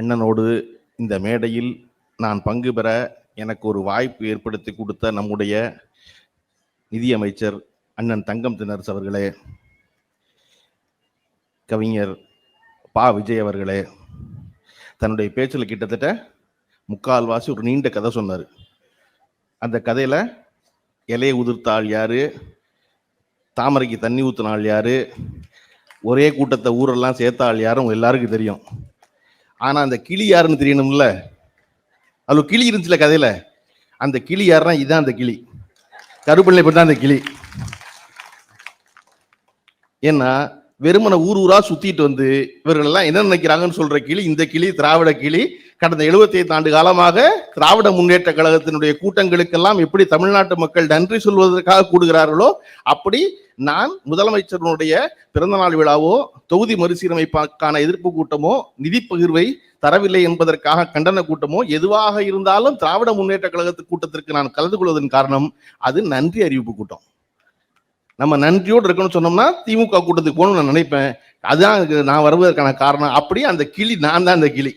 அண்ணனோடு இந்த மேடையில் நான் பங்கு பெற எனக்கு ஒரு வாய்ப்பு ஏற்படுத்தி கொடுத்த நம்முடைய நிதியமைச்சர் அண்ணன் தங்கம் தினர்ஸ் அவர்களே கவிஞர் பா. விஜய் அவர்களே தன்னுடைய பேச்சில் கிட்டத்தட்ட முக்கால்வாசி ஒரு நீண்ட கதை சொன்னார். அந்த கதையில் இலையை உதிர்த்த ஆள் தாமரைக்கு தண்ணி ஊற்றின ஆள் ஒரே கூட்டத்தை ஊரெல்லாம் சேர்த்த ஆள் யாரும் எல்லாருக்கும் தெரியும். ஆனால் அந்த கிளி யாருன்னு தெரியணும்ல? அது கிளி இருந்துச்சுல கதையில்? அந்த கிளி யாருன்னா இதுதான் அந்த கிளி. கருப்பிள்ளை இப்படி தான் அந்த கிளி. ஏன்னா வெறுமனை ஊர் ஊரா சுத்திட்டு வந்து இவர்கள் எல்லாம் என்ன நினைக்கிறாங்கன்னு சொல்ற கிளி இந்த கிளி திராவிட கிளி கடந்த 75 ஆண்டு காலமாக திராவிட முன்னேற்ற கழகத்தினுடைய கூட்டங்களுக்கெல்லாம் எப்படி தமிழ்நாட்டு மக்கள் நன்றி சொல்வதற்காக கூடுகிறார்களோ அப்படி நான் முதலமைச்சருடைய பிறந்தநாள் விழாவோ தொகுதி மறுசீரமைப்பாக்கான எதிர்ப்பு கூட்டமோ நிதி பகிர்வை தரவில்லை என்பதற்காக கண்டன கூட்டமோ எதுவாக இருந்தாலும் திராவிட முன்னேற்ற கழகத்து கூட்டத்திற்கு நான் கலந்து கொள்வதன் காரணம் அது நன்றி அறிவிப்பு கூட்டம். நம்ம நன்றியோடு இருக்கணும்னு சொன்னோம்னா திமுக கூட்டத்துக்கு போகணும்னு நான் நினைப்பேன். அதுதான் எனக்கு நான் வருவதற்கான காரணம். அப்படி அந்த கிளி நான் தான் அந்த கிளி.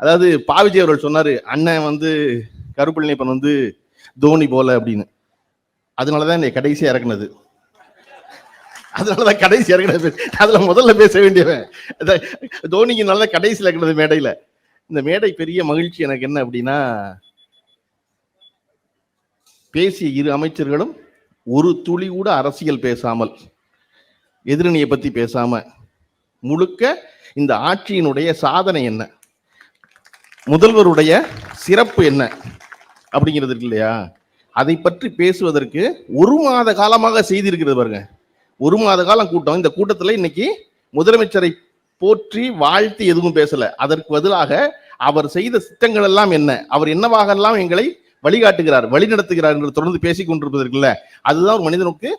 அதாவது பாவிஜி அவர்கள் சொன்னாரு அண்ணன் வந்து கருப்பழனிப்பன் வந்து தோனி போல அப்படின்னு. அதனாலதான் என்னை கடைசியா இறக்குனது. அதனாலதான் கடைசி இறக்குனது. அதுல முதல்ல பேச வேண்டியவன். தோனிக்கு நல்ல கடைசியில் இறக்குனது மேடையில. இந்த மேடை பெரிய மகிழ்ச்சி எனக்கு என்ன அப்படின்னா பேசிய இரு அமைச்சர்களும் ஒரு துளி கூட அரசியல் பேசாமல் எதிரணியை பத்தி பேசாம முழுக்க இந்த ஆட்சியினுடைய சாதனை என்ன? முதல்வருடைய சிறப்பு என்ன? அப்படிங்கிறது இருக்கு இல்லையா? அதை பற்றி பேசுவதற்கு ஒரு மாத காலமாக செய்திருக்கிறது பாருங்க. ஒரு மாத காலம் கூட்டம். இந்த கூட்டத்தில் இன்னைக்கு முதலமைச்சரை போற்றி வாழ்த்தி எதுவும் பேசல. அதற்கு பதிலாக அவர் செய்த திட்டங்கள் எல்லாம் என்ன? அவர் என்னவாக எல்லாம் எங்களை வழிகாட்டுகிறார் வழி நடத்துகிறார் என்று தொடர்ந்து பேசிக் கொண்டிருப்பதற்குல்ல அதுதான் ஒரு மனிதனுக்கு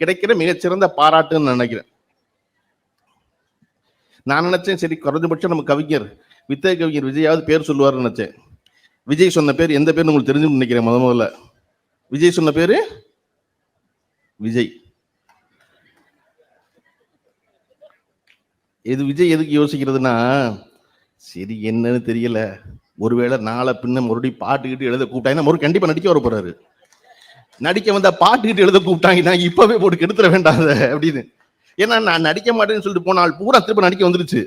கிடைக்கிற மிகச்சிறந்த பாராட்டுன்னு நினைக்கிறேன். நான் நினைச்சேன் சரி குறைஞ்சபட்சம் நம்ம கவிஞர் வித்தை கவிஞர் விஜயாவது பேர் சொல்லுவார்னு நினச்சேன். விஜய் சொன்ன பேர் எந்த பேர் உங்களுக்கு தெரிஞ்சு நினைக்கிறேன் முத முதல்ல. விஜய் சொன்ன பேரு? விஜய். எது விஜய் எதுக்கு யோசிக்கிறதுனா சரி என்னன்னு தெரியல. ஒருவேளை நாளை பின்ன மறுபடியும் பாட்டுக்கிட்டு எழுத கூப்பிட்டாங்கன்னா மறுபடியும் கண்டிப்பாக நடிக்க வர போறாரு. நடிக்க வந்தா பாட்டுக்கிட்டு எழுத கூப்பிட்டாங்கன்னா இப்பவே போட்டு கெடுத்துட வேண்டாத அப்படின்னு. ஏன்னா நான் நடிக்க மாட்டேன்னு சொல்லிட்டு போனால் பூரா திரும்ப நடிக்க வந்துருச்சு.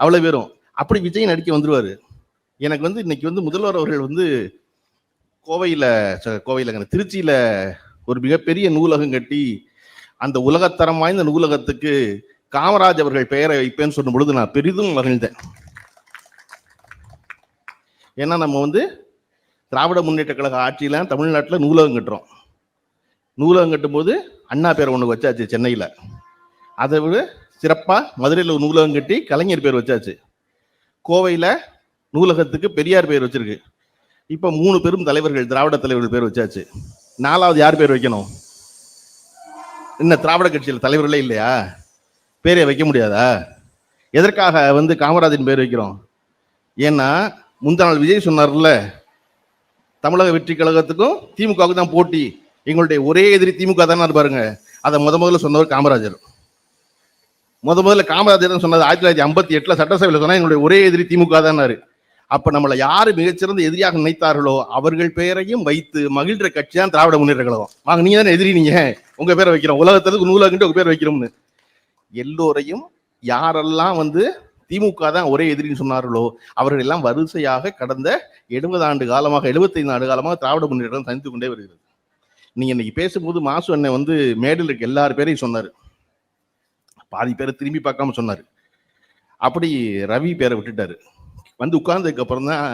அவ்வளோ பேரும். அப்படி விஜய் நடிக்க வந்துருவாரு. எனக்கு வந்து இன்னைக்கு வந்து முதல்வர் அவர்கள் வந்து கோவையில் ச- திருச்சியில் ஒரு மிகப்பெரிய நூலகம் கட்டி அந்த உலகத்தரம் வாய்ந்த நூலகத்துக்கு காமராஜ் அவர்கள் பெயரை வைப்பேன்னு சொல்லும் பொழுது நான் பெரிதும் மகிழ்ந்தேன். ஏன்னா நம்ம வந்து திராவிட முன்னேற்ற கழக ஆட்சியில் தமிழ்நாட்டில் நூலகம் கட்டுறோம். நூலகம் கட்டும்போது அண்ணா பேரை ஒன்று வச்சாச்சு சென்னையில். அதை விட சிறப்பாக மதுரையில் ஒரு நூலகம் கட்டி கலைஞர் பேர் வச்சாச்சு. கோவையில் நூலகத்துக்கு பெரியார் பேர் வச்சிருக்கு. இப்போ மூணு பெரும் தலைவர்கள் திராவிட தலைவர்கள் பேர் வச்சாச்சு. நாலாவது யார் பேர் வைக்கணும்? என்ன திராவிட கட்சியில் தலைவர்களே இல்லையா? பேரே வைக்க முடியாதா? எதற்காக வந்து காமராஜின் பேர் வைக்கிறோம்? ஏன்னா முந்தா நாள் விஜய் சொன்னார்ல தமிழக வெற்றி கழகத்துக்கும் திமுகவுக்கு தான் போட்டி. எங்களுடைய ஒரே எதிரி திமுக தானே பாருங்க அதை முத முதல்ல சொன்னவர் காமராஜர். முத முதல்ல காமராஜர் சொன்னது ஆயிரத்தி தொள்ளாயிரத்தி ஐம்பத்தி எட்டுல சட்டசபையில் சொன்னா எங்களுடைய ஒரே எதிரி திமுக தானாரு அப்ப நம்மளை யாரு மிகச்சிறந்த எதிரியாக நினைத்தார்களோ அவர்கள் பெயரையும் வைத்து மகிழ்ற கட்சி தான் திராவிட முன்னேற்ற கழகம். வாங்க நீங்க தானே எதிரி நீங்க. உங்க பேரை வைக்கிறோம். உலகத்துக்கு நூலகன்ட்டு உங்க பேர் வைக்கிறோம்னு. எல்லோரையும் யாரெல்லாம் வந்து திமுக தான் ஒரே எதிரின்னு சொன்னார்களோ அவர்கள் எல்லாம் வரிசையாக கடந்த எழுபது ஆண்டு காலமாக 75 ஆண்டு காலமாக திராவிட முன்னேற்றம் தனித்து கொண்டே வருகிறது. நீங்க இன்னைக்கு பேசும்போது மாசு அண்ணன் வந்து மேடில் இருக்க எல்லார் பேரையும் சொன்னாரு. பாதி பேரை திரும்பி பார்க்காம சொன்னார். அப்படி ரவி பேரை விட்டுட்டாரு. வந்து உட்கார்ந்ததுக்கு அப்புறம் தான்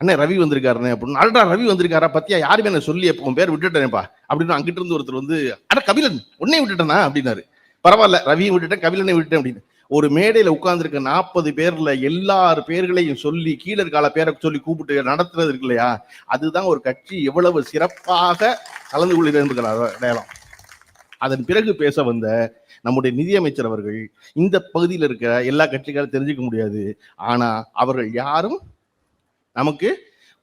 அண்ணே ரவி வந்திருக்காருண்ணே அப்படின்னு அல்டா ரவி வந்திருக்காரா பத்தியா? யாருமே என்ன சொல்லி அப்போ உன் பேர் விட்டுட்டேன்ப்பா அப்படின்னு அங்கிட்டு இருந்து ஒருத்தர் வந்து அட கபிலன் உன்னையும் விட்டுட்டேனா? அப்படின்னாரு. பரவாயில்ல ரவியும் விட்டுட்டேன் கபிலனை விட்டுட்டேன் அப்படின்னு. ஒரு மேடையில உட்கார்ந்துருக்க நாற்பது பேர்ல எல்லார் பேர்களையும் சொல்லி கீழே இருக்கால பேரை சொல்லி கூப்பிட்டு நடத்துறது இருக்கு இல்லையா? அதுதான் ஒரு கட்சி எவ்வளவு சிறப்பாக கலந்து கொள்கிறது அடையாளம். அதன் பிறகு பேச வந்த நம்முடைய நிதியமைச்சர் அவர்கள் இந்த பகுதியில் இருக்க எல்லா கட்சிக்காரும் தெரிஞ்சுக்க முடியாது. ஆனால் அவர்கள் யாரும் நமக்கு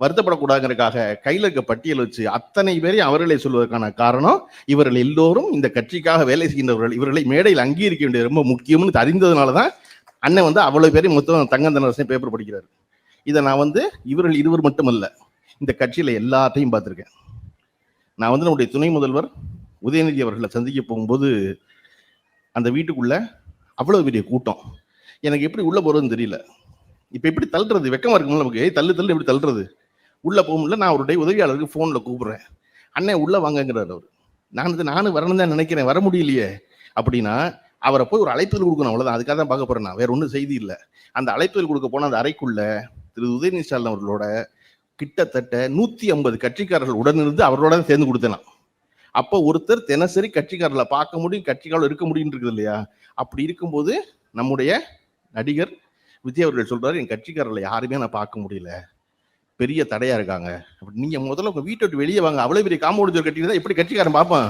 வருத்தப்படக்கூடாதுங்கிறக்காக கையில் இருக்க பட்டியல் வச்சு அத்தனை பேரையும் அவர்களை சொல்வதற்கான காரணம் இவர்கள் எல்லோரும் இந்த கட்சிக்காக வேலை செய்கின்றவர்கள். இவர்களை மேடையில் அங்கீகரிக்க வேண்டியது ரொம்ப முக்கியம்னு அறிந்ததுனால தான் அண்ணன் வந்து அவ்வளோ பேரையும் மொத்தம் தங்கந்தனரசன் பேப்பர் படிக்கிறார். இதை நான் வந்து இவர்கள் இருவர் மட்டுமல்ல இந்த கட்சியில் எல்லாத்தையும் பார்த்துருக்கேன். நான் வந்து நம்முடைய துணை முதல்வர் உதயநிதி அவர்களை சந்திக்க போகும்போது அந்த வீட்டுக்குள்ள அவ்வளோ பெரிய கூட்டம். எனக்கு எப்படி உள்ளே போகிறதுன்னு தெரியல. இப்போ எப்படி தள்ளுறது? வெக்கமாக இருக்கும்ல நமக்கு. ஏய் தள்ளு தள்ளு எப்படி தள்ளுறது? உள்ளே போக முடியல. நான் அவருடைய உதவியாளருக்கு ஃபோனில் கூப்பிட்றேன். அண்ணன் உள்ளே வாங்கங்கிறார் அவர். நான் நானும் வரணும் தான் நினைக்கிறேன். வர முடியலையே. அப்படின்னா அவரை போய் ஒரு அழைப்புதல் கொடுக்கணும். அவ்வளோதான் அதுக்காக தான் பார்க்க போகிறேன் நான். வேற ஒன்றும் செய்தி இல்லை. அந்த அழைப்புதல் கொடுக்க போன அந்த அறைக்குள்ள திரு. உதயநிதி ஸ்டாலின் அவர்களோட கிட்டத்தட்ட நூற்றி ஐம்பது கட்சிக்காரர்கள் உடனிருந்து அவரோட சேர்ந்து கொடுத்தேன் நான். அப்போ ஒருத்தர் தினசரி கட்சிக்காரர்களை பார்க்க முடியும் கட்சிக்காரர்கள் இருக்க முடியும் இருக்குது இல்லையா? அப்படி இருக்கும்போது நம்முடைய நடிகர் விஜய் அவர்கள் சொல்றாரு என் கட்சிக்காரர்களை யாருமே நான் பார்க்க முடியல. பெரிய தடையா இருக்காங்க. அப்படி நீங்க முதல்ல உங்க வீட்டை விட்டு வெளியே வாங்க. அவ்வளவு பெரிய காம்பவுண்ட் சுவர் எப்படி கட்சிக்காரன் பார்ப்பான்?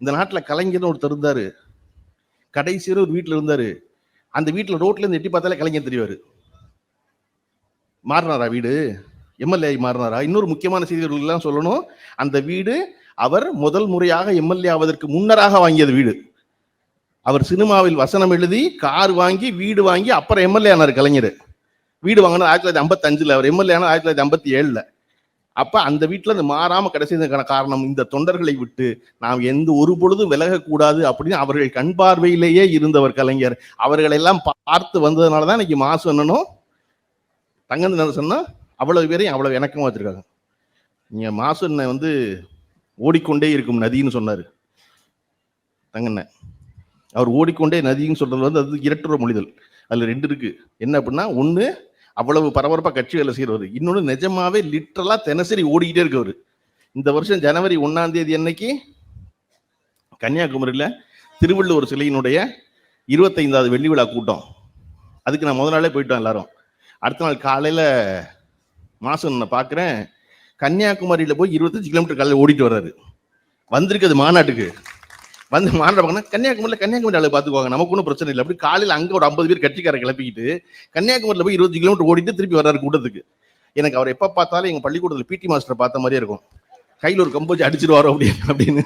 இந்த நாட்டுல கலைஞர்னு ஒருத்தர் இருந்தாரு. கடைசியில் ஒரு வீட்டுல இருந்தாரு. அந்த வீட்டுல ரோட்ல இருந்து எட்டி பார்த்தாலே கலைஞர் தெரியவாரு மாறினாரா வீடு? எம்எல்ஏ மாறினாரா? இன்னொரு முக்கியமான செய்திகள் சொல்லணும். அந்த வீடு அவர் முதல் முறையாக எம்எல்ஏ ஆவதற்கு முன்னராக வாங்கியது வீடு. அவர் சினிமாவில் வசனம் எழுதி கார் வாங்கி வீடு வாங்கி அப்புறம் எம்எல்ஏ ஆனார் கலைஞர். வீடு வாங்கினது ஆயிரத்தி தொள்ளாயிரத்தி ஐம்பத்தஞ்சில். அவர் எம்எல்ஏ ஆனால் ஆயிரத்தி தொள்ளாயிரத்தி ஐம்பத்தி ஏழில் அப்போ அந்த வீட்டில் அது மாறாமல் கடைசிக்கான காரணம் இந்த தொண்டர்களை விட்டு நாம் எந்த ஒரு பொழுதும் விலகக்கூடாது அப்படின்னு அவர்கள் கண் பார்வையிலேயே இருந்தவர் கலைஞர். அவர்களை எல்லாம் பார்த்து வந்ததுனால தான் இன்னைக்கு மாசு என்னனும் தங்கந்த சொன்னா? அவ்வளவு பேரையும் அவ்வளவு இணக்கமாக வச்சுருக்காங்க. நீங்கள் மாசு வந்து ஓடிக்கொண்டே இருக்கும் நதின்னு சொன்னார். தங்கண்ண அவர் ஓடிக்கொண்டே நதின்னு சொல்கிறது வந்து அது இரட்டுற மொழிதல். அதில் ரெண்டு இருக்குது என்ன அப்படின்னா ஒன்று அவ்வளவு பரபரப்பாக கட்சி வேலை செய்கிறவர் இன்னொன்று நிஜமாவே லிட்ரலாக தினசரி ஓடிக்கிட்டே இருக்கவர். இந்த வருஷம் ஜனவரி ஒன்றாந்தேதி அன்னைக்கு கன்னியாகுமரியில் திருவள்ளுவர் சிலையினுடைய இருபத்தைந்தாவது வெள்ளி விழா கூட்டம். அதுக்கு நான் முதல் நாளே போயிட்டோம் எல்லாரும். அடுத்த நாள் காலையில் மாசம் நான் பார்க்குறேன் கன்னியாகுமரியில் போய் இருபத்தஞ்சு கிலோமீட்டர் காலையில் ஓடிட்டு வர்றாரு. வந்திருக்குது மாநாட்டுக்கு. வந்து மாநாடு பார்க்கணும் கன்னியாகுமரியில் கன்னியாகுமரி அளவு பார்த்துக்குவாங்க. நமக்கு ஒன்றும் பிரச்சனை இல்லை. அப்படி காலையில் அங்கே ஒரு ஐம்பது பேர் கட்சிக்காரை கிளப்பிக்கிட்டு கன்னியாகுமரியில் போய் இருபது கிலோமீட்டர் ஓடிட்டு திருப்பி வர்றாரு கூட்டத்துக்கு. எனக்கு அவர் எப்போ பார்த்தாலும் எங்கள் பள்ளிக்கூடத்தில் பிடி மாஸ்டர் பார்த்த மாதிரியே இருக்கும். கையில் ஒரு கம்பு அடிச்சிருவாரோ அப்படின்னு அப்படின்னு.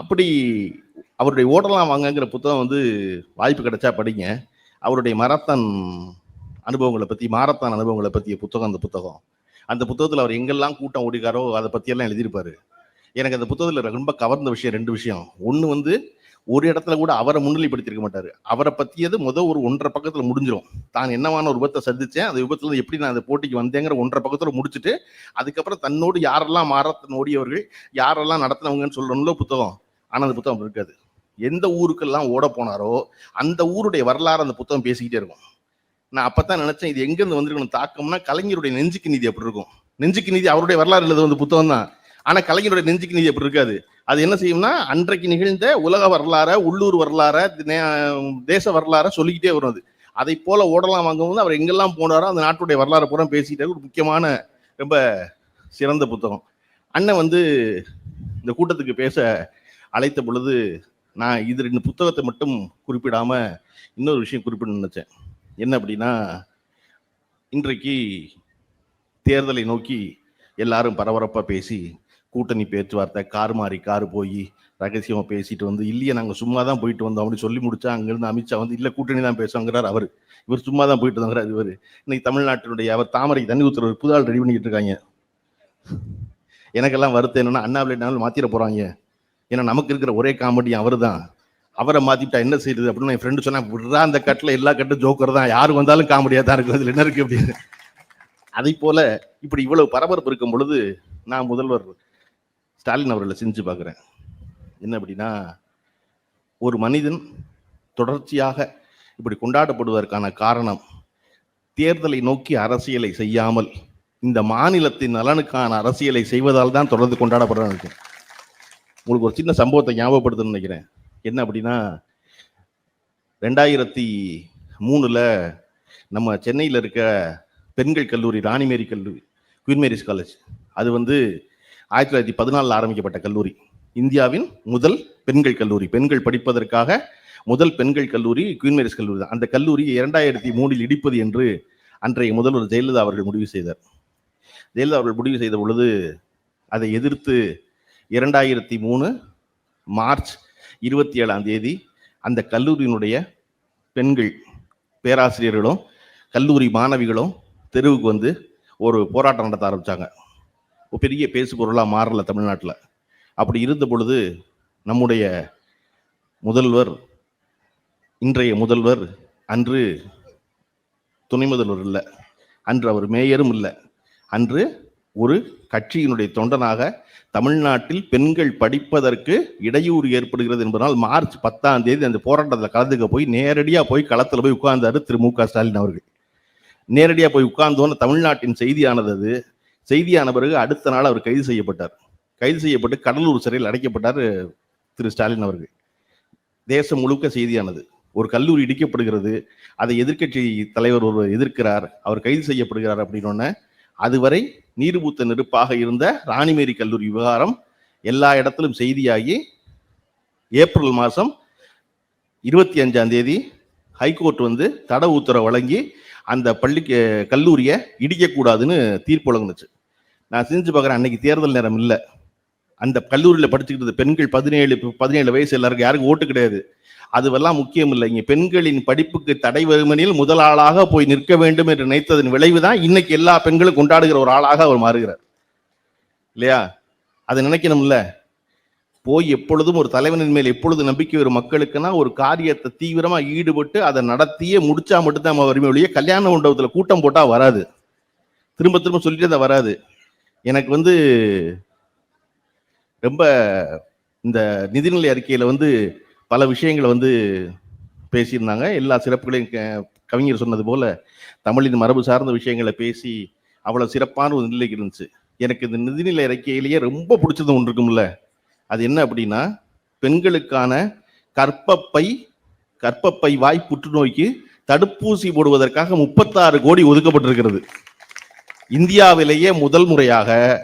அப்படி அவருடைய ஓடலாம் வாங்கங்கிற புத்தகம் வந்து வாய்ப்பு கிடைச்சா படிங்க. அவருடைய மரத்தன் அனுபவங்களை பற்றி மாரத்தான் அனுபவங்களை பற்றிய புத்தகம் அந்த புத்தகம். அந்த புத்தகத்தில் அவர் எங்கெல்லாம் கூட்டம் ஓடிக்காரோ அதை பற்றியெல்லாம் எழுதியிருப்பாரு. எனக்கு அந்த புத்தகத்தில் ரொம்ப கவர்ந்த விஷயம் ரெண்டு விஷயம். ஒன்று வந்து ஒரு இடத்துல கூட அவரை முன்னிலைப்படுத்தியிருக்க மாட்டார். அவரை பற்றியது முதல் ஒரு ஒன்றரை பக்கத்தில் முடிஞ்சிடும் தான் என்னவான ஒரு விபத்தை சந்தித்தேன் அந்த விபத்தில் எப்படி நான் அந்த போட்டிக்கு வந்தேங்கிற ஒன்றரை பக்கத்தில் முடிச்சுட்டு அதுக்கப்புறம் தன்னோடு யாரெல்லாம் மாறத்தன் ஓடியவர்கள் யாரெல்லாம் நடத்தினவங்கன்னு சொல்லணும்ல புத்தகம். ஆனால் அந்த புத்தகம் இருக்காது. எந்த ஊருக்கெல்லாம் ஓட போனாரோ அந்த ஊருடைய வரலாறு அந்த புத்தகம் பேசிக்கிட்டே இருக்கும். நான் அப்பதான் நினைச்சேன் இது எங்கேருந்து வந்திருக்கணும் தாக்கம்னா கலைஞருடைய நெஞ்சுக்கு நீதி அப்படி இருக்கும். நெஞ்சுக்கு நீதி அவருடைய வரலாறு எழுது வந்து புத்தகம் தான். ஆனா கலைஞருடைய நெஞ்சுக்கு நீதி அப்படி இருக்காது. அது என்ன செய்யும்னா அன்றைக்கு நிகழ்ந்த உலக வரலாற உள்ளூர் வரலாற தேச வரலாற சொல்லிக்கிட்டே வரும் அது. அதை போல ஓடலாம் வாங்கும்போது அவர் எங்கெல்லாம் போனாரோ அந்த நாட்டுடைய வரலாறு பூரா பேசிக்கிட்டே ஒரு முக்கியமான ரொம்ப சிறந்த புத்தகம். அண்ணன் வந்து இந்த கூட்டத்துக்கு பேச அழைத்த பொழுது நான் இது ரெண்டு புத்தகத்தை மட்டும் குறிப்பிடாம இன்னொரு விஷயம் குறிப்பிடணும்னு நினைச்சேன். என்ன அப்படின்னா இன்றைக்கு தேர்தலை நோக்கி எல்லாரும் பரபரப்பாக பேசி கூட்டணி பேச்சுவார்த்தை கார் மாறி கார் போய் ரகசியமாக பேசிட்டு வந்து இல்லையே நாங்கள் சும்மா தான் போயிட்டு வந்தோம் அப்படின்னு சொல்லி முடிச்சா அங்கேருந்து அமித்ஷா வந்து இல்லை கூட்டணி தான் பேசுவாங்கிறார் அவர். இவர் சும்மா தான் போயிட்டு வந்தாங்கிறார் இவர். இன்னைக்கு தமிழ்நாட்டினுடைய அவர் தாமரை தண்ணி ஊத்துற புதால் ரெடி பண்ணிக்கிட்டு இருக்காங்க. எனக்கெல்லாம் வருத்தம் என்னன்னா அண்ணாவிலே மாத்திர போகிறாங்க ஏன்னா நமக்கு இருக்கிற ஒரே காமெடி அவர் தான் அவரை மாத்திட்டா என்ன செய்யுது அப்படின்னு என் ஃப்ரெண்டு சொன்னா விடுறா அந்த கட்டில் எல்லா கட்டும் ஜோக்கர் தான். யாரு வந்தாலும் காமெடியாக தான் இருக்கும். அதில் என்ன இருக்கு? அப்படின்னு. அதை போல இப்படி இவ்வளவு பரபரப்பு இருக்கும் பொழுது நான் முதல்வர் ஸ்டாலின் அவர்களை சிந்திச்சு பார்க்குறேன். என்ன அப்படின்னா ஒரு மனிதன் தொடர்ச்சியாக இப்படி கொண்டாடப்படுவதற்கான காரணம் தேர்தலை நோக்கி அரசியலை செய்யாமல் இந்த மாநிலத்தின் நலனுக்கான அரசியலை செய்வதால் தான் தொடர்ந்து கொண்டாடப்படுறான்னு உங்களுக்கு ஒரு சின்ன சம்பவத்தை ஞாபகப்படுத்தணும்னு நினைக்கிறேன். என்ன அப்படின்னா ரெண்டாயிரத்தி மூணில் நம்ம சென்னையில் இருக்க பெண்கள் கல்லூரி ராணிமேரி கல்லூரி குயின் மேரிஸ் காலேஜ். அது வந்து ஆயிரத்தி தொள்ளாயிரத்தி பதினாலில் ஆரம்பிக்கப்பட்ட கல்லூரி. இந்தியாவின் முதல் பெண்கள் கல்லூரி. பெண்கள் படிப்பதற்காக முதல் பெண்கள் கல்லூரி குயின் மேரிஸ் கல்லூரி தான். அந்த கல்லூரி இரண்டாயிரத்தி மூணில் இடிப்பது என்று அன்றைய முதல்வர் ஜெயலலிதா அவர்கள் முடிவு செய்தார். ஜெயலலிதா அவர்கள் முடிவு செய்த பொழுது அதை எதிர்த்து இரண்டாயிரத்தி மூணு மார்ச் இருபத்தி ஏழாம் தேதி அந்த கல்லூரியினுடைய பெண்கள் பேராசிரியர்களும் கல்லூரி மாணவிகளும் தெருவுக்கு வந்து ஒரு போராட்டம் நடத்த ஆரம்பித்தாங்க பெரிய பேசு பொருளாக மாறல தமிழ்நாட்டில். அப்படி இருந்த பொழுது நம்முடைய முதல்வர் இன்றைய முதல்வர் அன்று துணை முதல்வர் இல்லை. அன்று அவர் மேயரும் இல்லை. அன்று ஒரு கட்சியினுடைய தொண்டனாக தமிழ்நாட்டில் பெண்கள் படிப்பதற்கு இடையூறு ஏற்படுகிறது என்பதனால் மார்ச் பத்தாம் தேதி அந்த போராட்டத்தில் கலந்துக்க போய் நேரடியாக போய் களத்தில் போய் உட்கார்ந்தாரு திரு மு க. ஸ்டாலின் அவர்கள். நேரடியாக போய் உட்கார்ந்தோன்னு தமிழ்நாட்டின் செய்தியானது அது. செய்தியான பிறகு அடுத்த நாள் அவர் கைது செய்யப்பட்டார். கைது செய்யப்பட்டு கடலூர் சிறையில் அடைக்கப்பட்டார் திரு ஸ்டாலின் அவர்கள். தேசம் முழுக்க செய்தியானது. ஒரு கல்லூரி இடிக்கப்படுகிறது. அதை எதிர்க்கட்சி தலைவர் ஒருவர் எதிர்க்கிறார். அவர் கைது செய்யப்படுகிறார் அப்படின்னு அதுவரை நீர்பூத்த நெருப்பாக இருந்த ராணிமேரி கல்லூரி விவகாரம் எல்லா இடத்திலும் செய்தியாகி ஏப்ரல் மாதம் இருபத்தி அஞ்சாம் தேதி ஹைகோர்ட் வந்து தட உத்தரவு வழங்கி அந்த பள்ளிக்கு கல்லூரியை இடிக்கக்கூடாதுன்னு தீர்ப்பு வழங்குனுச்சு. நான் செஞ்சு பார்க்குறேன் அன்னைக்கு தேர்தல் நேரம் இல்லை. அந்த கல்லூரியில் படிச்சுக்கிட்டு பெண்கள் பதினேழு பதினேழு வயசு எல்லாருக்கும் யாருக்கும் ஓட்டு கிடையாது. அதுவெல்லாம் முக்கியம் இல்லை இங்கே பெண்களின் படிப்புக்கு தடை வருமனில் முதல் ஆளாக போய் நிற்க வேண்டும் என்று நினைத்ததன் விளைவு தான் இன்னைக்கு எல்லா பெண்களும் கொண்டாடுகிற ஒரு ஆளாக அவர் மாறுகிறார். இல்லையா? அதை நினைக்கணும்ல. போய் எப்பொழுதும் ஒரு தலைவனின் மேல் எப்பொழுது நம்பிக்கை வரும் மக்களுக்குன்னா ஒரு காரியத்தை தீவிரமா ஈடுபட்டு அதை நடத்தியே முடிச்சா மட்டும்தான் வருமே ஒழிய கல்யாண மண்டபத்தில் கூட்டம் போட்டா வராது. திரும்ப திரும்ப சொல்லிட்டு தான் வராது. எனக்கு வந்து ரொம்ப இந்த நிதிநிலை அறிக்கையில வந்து பல விஷயங்களை வந்து பேசியிருந்தாங்க. எல்லா சிறப்புகளையும் க- கவிஞர் சொன்னது போல தமிழின் மரபு சார்ந்த விஷயங்களை பேசி அவ்வளோ சிறப்பான ஒரு நிலைக்கு இருந்துச்சு. எனக்கு இந்த நிதிநிலை அறிக்கையிலேயே ரொம்ப பிடிச்சது ஒன்று இருக்கும்ல. அது என்ன அப்படின்னா பெண்களுக்கான கற்பப்பை கற்பப்பை வாய் புற்றுநோய்க்கு தடுப்பூசி போடுவதற்காக முப்பத்தாறு கோடி ஒதுக்கப்பட்டிருக்கிறது. இந்தியாவிலேயே முதல் முறையாக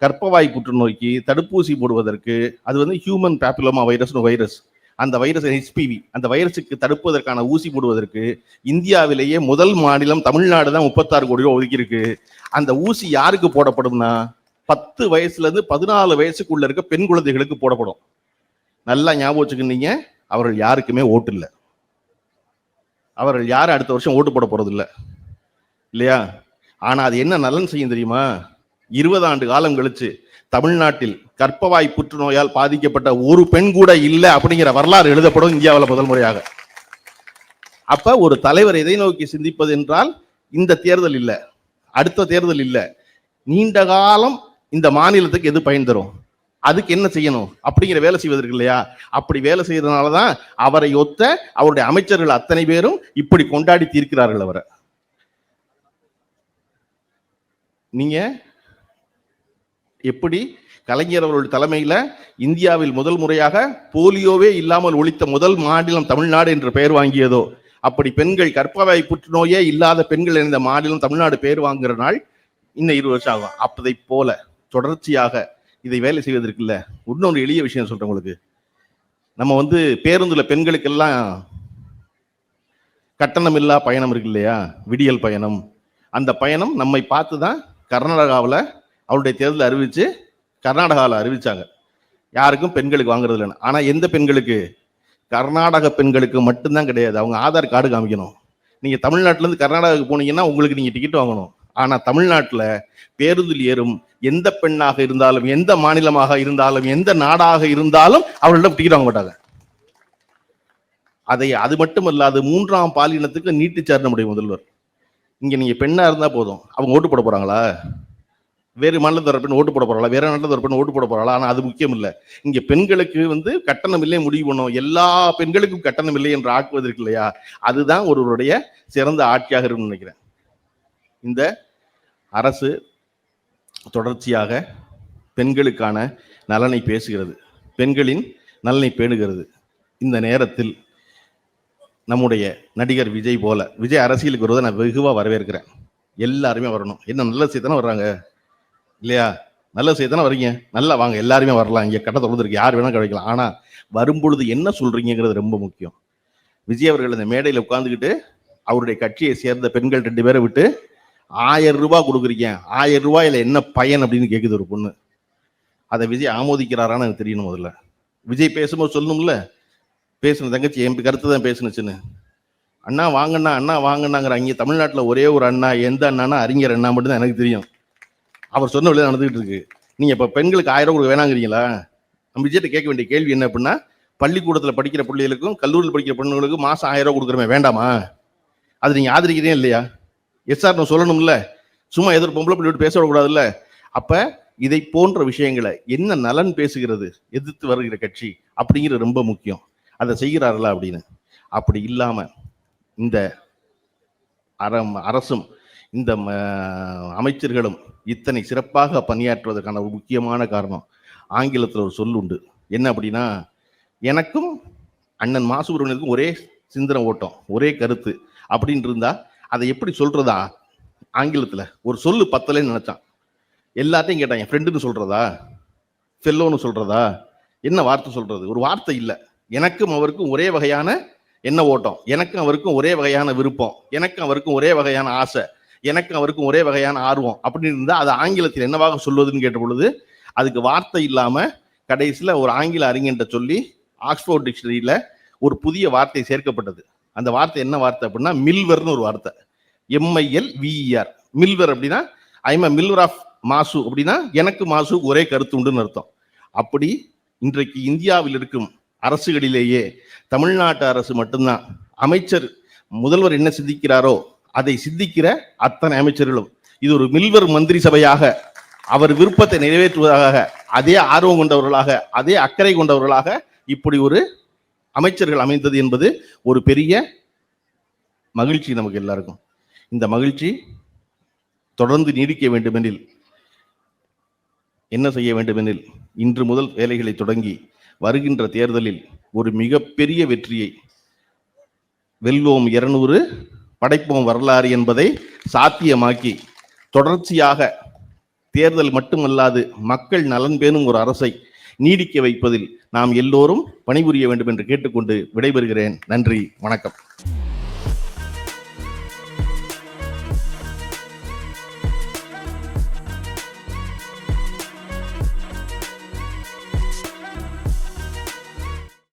கற்பவாய் புற்றுநோய்க்கு தடுப்பூசி போடுவதற்கு அது வந்து ஹியூமன் பேப்பிலோமா வைரஸ்னு வைரஸ் அந்த வைரஸ் ஹெச்பிவி அந்த வைரஸுக்கு தடுப்பதற்கான ஊசி போடுவதற்கு இந்தியாவிலேயே முதல் மாநிலம் தமிழ்நாடு தான் முப்பத்தாறு கோடி ரூபா ஒதுக்கியிருக்கு. அந்த ஊசி யாருக்கு போடப்படும்னா பத்து வயசுல இருந்து பதினாலு வயசுக்குள்ள இருக்க பெண் குழந்தைகளுக்கு போடப்படும். நல்லா ஞாபகம் வச்சுக்கிட்டீங்க அவர்கள் யாருக்குமே ஓட்டு இல்லை. அவர்கள் யாரும் அடுத்த வருஷம் ஓட்டு போட போறது இல்லை இல்லையா? ஆனா அது என்ன நலன் செய்யும் தெரியுமா? இருபது ஆண்டு காலம் கழிச்சு தமிழ்நாட்டில் கற்பவாய் புற்றுநோயால் பாதிக்கப்பட்ட ஒரு பெண் கூட இல்லை அப்படிங்கிற வரலாறு எழுதப்படும் இந்தியாவில் முதல் முறையாக. அப்ப ஒரு தலைவர் எதை நோக்கி சிந்திப்பது என்றால் இந்த தேர்தல் இல்லை அடுத்த தேர்தல் இல்லை நீண்ட காலம் இந்த மாநிலத்துக்கு எது பயன் தரும்? அதுக்கு என்ன செய்யணும்? அப்படிங்கிற வேலை செய்வதற்கு இல்லையா? அப்படி வேலை செய்யறதுனால தான் அவரை ஒத்த அவருடைய அமைச்சர்கள் அத்தனை பேரும் இப்படி கொண்டாடி தீர்க்கிறார்கள் அவரை. நீங்க எப்படி கலைஞர் அவர்களுடைய தலைமையில் இந்தியாவில் முதல் முறையாக போலியோவே இல்லாமல் ஒழித்த முதல் மாநிலம் தமிழ்நாடு என்று பெயர் வாங்கியதோ அப்படி பெண்கள் கற்பவாய் புற்றுநோயே இல்லாத பெண்கள் இந்த மாநிலம் தமிழ்நாடு பெயர் வாங்குற நாள் இன்னும் இருபது வருஷம் ஆகும். அப்பதை போல தொடர்ச்சியாக இதை வேலை செய்வதற்கு இல்ல எளிய விஷயம் சொல்றேன் உங்களுக்கு. நம்ம வந்து பேருந்துல பெண்களுக்கெல்லாம் கட்டணம் இல்லா பயணம் இருக்கு இல்லையா? விடியல் பயணம். அந்த பயணம் நம்மை பார்த்து தான் கர்நாடகாவில் அவருடைய தேர்தல் அறிவித்து கர்நாடகாவில் அறிவிச்சாங்க. யாருக்கும் பெண்களுக்கு வாங்குறது இல்லைன்னு ஆனால் எந்த பெண்களுக்கு? கர்நாடக பெண்களுக்கு மட்டும்தான் கிடையாது. அவங்க ஆதார் கார்டு காமிக்கணும். நீங்கள் தமிழ்நாட்டிலேருந்து கர்நாடகாவுக்கு போனீங்கன்னா உங்களுக்கு நீங்கள் டிக்கெட் வாங்கணும். ஆனால் தமிழ்நாட்டில் பேருந்தில் ஏறும் எந்த பெண்ணாக இருந்தாலும் எந்த மாநிலமாக இருந்தாலும் எந்த நாடாக இருந்தாலும் அவர்களிடம் டிக்கெட் வாங்க மாட்டாங்க. அதை அது மட்டும் இல்லாது மூன்றாம் பாலினத்துக்கு நீட்டிச்சார் நம்முடைய முதல்வர். இங்கே நீங்கள் பெண்ணாக இருந்தால் போதும். அவங்க ஓட்டு போட போகிறாங்களா வேறு மாநிலத்தில் வர பெண் ஓட்டு போட போறாளா? வேற நாட்டில் வர பெண் ஓட்டு போட போறாளா? ஆனால் அது முக்கியம் இல்லை. இங்கே பெண்களுக்கு வந்து கட்டணம் இல்லை முடிவு பண்ணும். எல்லா பெண்களுக்கும் கட்டணம் இல்லை என்று ஆக்குவதற்கு இல்லையா? அதுதான் ஒருவருடைய சிறந்த ஆட்சியாக இருக்கும்னு நினைக்கிறேன். இந்த அரசு தொடர்ச்சியாக பெண்களுக்கான நலனை பேசுகிறது. பெண்களின் நலனை பேணுகிறது. இந்த நேரத்தில் நம்முடைய நடிகர் விஜய் போல விஜய் அரசியலுக்கு வருவதை நான் வெகுவாக வரவேற்கிறேன். எல்லாருமே வரணும். என்ன நல்ல செய்தானே வர்றாங்க. இல்லையா? நல்ல செய்தானே வரீங்க நல்லா வாங்க எல்லாருமே வரலாம். இங்கே கட்ட தொடர்ந்து இருக்கு. யார் வேணாலும் கிடைக்கலாம். ஆனால் வரும்பொழுது என்ன சொல்றீங்கிறது ரொம்ப முக்கியம். விஜய் அவர்கள் இந்த மேடையில் உட்காந்துக்கிட்டு அவருடைய கட்சியை சேர்ந்த பெண்கள் ரெண்டு பேரை விட்டு ஆயிரம் ரூபாய் கொடுக்குறீங்க. ஆயிரம் ரூபாயில என்ன பயன் அப்படின்னு கேட்குது ஒரு பொண்ணு. அதை விஜய் ஆமோதிக்கிறாரான்னு எனக்கு தெரியணும் முதல்ல. விஜய் பேசும்போது சொல்லணும்ல. பேசுன தங்கச்சி என் கருத்து தான் பேசுனுச்சுன்னு. அண்ணா வாங்கண்ணா அண்ணா வாங்கண்ணாங்கிற அங்கே தமிழ்நாட்டில் ஒரே ஒரு அண்ணா எந்த அண்ணானா அறிஞர் அண்ணா மட்டும்தான் எனக்கு தெரியும். அவர் சொன்ன வழியாக நடந்துகிட்டு இருக்கு. நீங்கள் இப்போ பெண்களுக்கு ஆயிரம் கொடுக்க வேணாங்கிறீங்களா? நம்ம விஜய்ட்ட கேட்க வேண்டிய கேள்வி என்ன அப்படின்னா பள்ளிக்கூடத்தில் படிக்கிற பிள்ளைகளுக்கும் கல்லூரியில் படிக்கிற பெண்களுக்கும் மாதம் ஆயிரம் ரூபாய் கொடுக்குறமே வேண்டாமா? அது நீங்கள் ஆதரிக்கிறீங்க இல்லையா? எஸ்ஆர் நான் சொல்லணும்ல. சும்மா எதிர் பொம்பளை பிள்ளை விட்டு பேச விடக்கூடாதுல்ல. அப்போ இதை போன்ற விஷயங்களை என்ன நலன் பேசுகிறது எதிர்த்து வருகிற கட்சி அப்படிங்கிறது ரொம்ப முக்கியம். அதை செய்கிறார்களா அப்படின்னு? அப்படி இல்லாம இந்த அறம் அரசும் இந்த ம, அமைச்சர்களும் இத்தனை சிறப்பாக பணியாற்றுவதற்கான ஒரு முக்கியமான காரணம் ஆங்கிலத்தில் ஒரு சொல் உண்டு. என்ன அப்படின்னா எனக்கும் அண்ணன் மாசுபுரவனுக்கும் ஒரே சிந்தனை ஓட்டம் ஒரே கருத்து அப்படின்னு இருந்தா அதை எப்படி சொல்றதா? ஆங்கிலத்தில் ஒரு சொல்லு பத்தலைன்னு நினச்சான். எல்லாத்தையும் கேட்டான் என் ஃப்ரெண்டுன்னு சொல்கிறதா ஃபெல்லோன்னு சொல்கிறதா என்ன வார்த்தை சொல்கிறது ஒரு வார்த்தை இல்லை. எனக்கும் அவருக்கும் ஒரே வகையான என்ன ஓட்டம்? எனக்கும் அவருக்கும் ஒரே வகையான விருப்பம். எனக்கும் அவருக்கும் ஒரே வகையான ஆசை. எனக்கும் அவருக்கும் ஒரே வகையான ஆர்வம். அப்படின்னு இருந்தால் அது ஆங்கிலத்தில் என்னவாக சொல்வதுன்னு கேட்ட பொழுது அதுக்கு வார்த்தை இல்லாமல் கடைசியில் ஒரு ஆங்கில அறிஞர்கிட்ட சொல்லி ஆக்ஸ்போர்ட் டிக்ஷனரியில் ஒரு புதிய வார்த்தை சேர்க்கப்பட்டது. அந்த வார்த்தை என்ன வார்த்தை அப்படின்னா மில்வர்னு ஒரு வார்த்தை. எம்ஐஎல் விஇஆர் மில்வர் அப்படின்னா ஐம் அ மில்வர் ஆஃப் மாசு அப்படின்னா எனக்கு மாசு ஒரே கருத்து உண்டுன்னு அர்த்தம். அப்படி இன்றைக்கு இந்தியாவில் இருக்கும் அரசுகளிலேயே தமிழ்நாட்டு அரசு மட்டும்தான். அமைச்சர் முதல்வர் என்ன சிந்திக்கிறாரோ அதை சிந்திக்கிற அத்தனை அமைச்சர்களும். இது ஒரு மில்வர் மந்திரி சபையாக அவர் விருப்பத்தை நிறைவேற்றுவதாக அதே ஆர்வம் கொண்டவர்களாக அதே அக்கறை கொண்டவர்களாக இப்படி ஒரு அமைச்சர்கள் அமைந்தது என்பது ஒரு பெரிய மகிழ்ச்சி நமக்கு எல்லாருக்கும். இந்த மகிழ்ச்சி தொடர்ந்து நீடிக்க வேண்டுமெனில் என்ன செய்ய வேண்டுமெனில் இன்று முதல் வேலைகளை தொடங்கி வருகின்ற தேர்தலில் ஒரு மிகப்பெரிய வெற்றியை வெல்வோம். இருநூறு படைப்போம் வரலாறு என்பதை சாத்தியமாக்கி தொடர்ச்சியாக தேர்தல் மட்டுமல்லாது மக்கள் நலன் பேணும் ஒரு அரசை நீடிக்க வைப்பதில் நாம் எல்லோரும் பணிபுரிய வேண்டும் என்று கேட்டுக்கொண்டு விடைபெறுகிறேன். நன்றி வணக்கம்.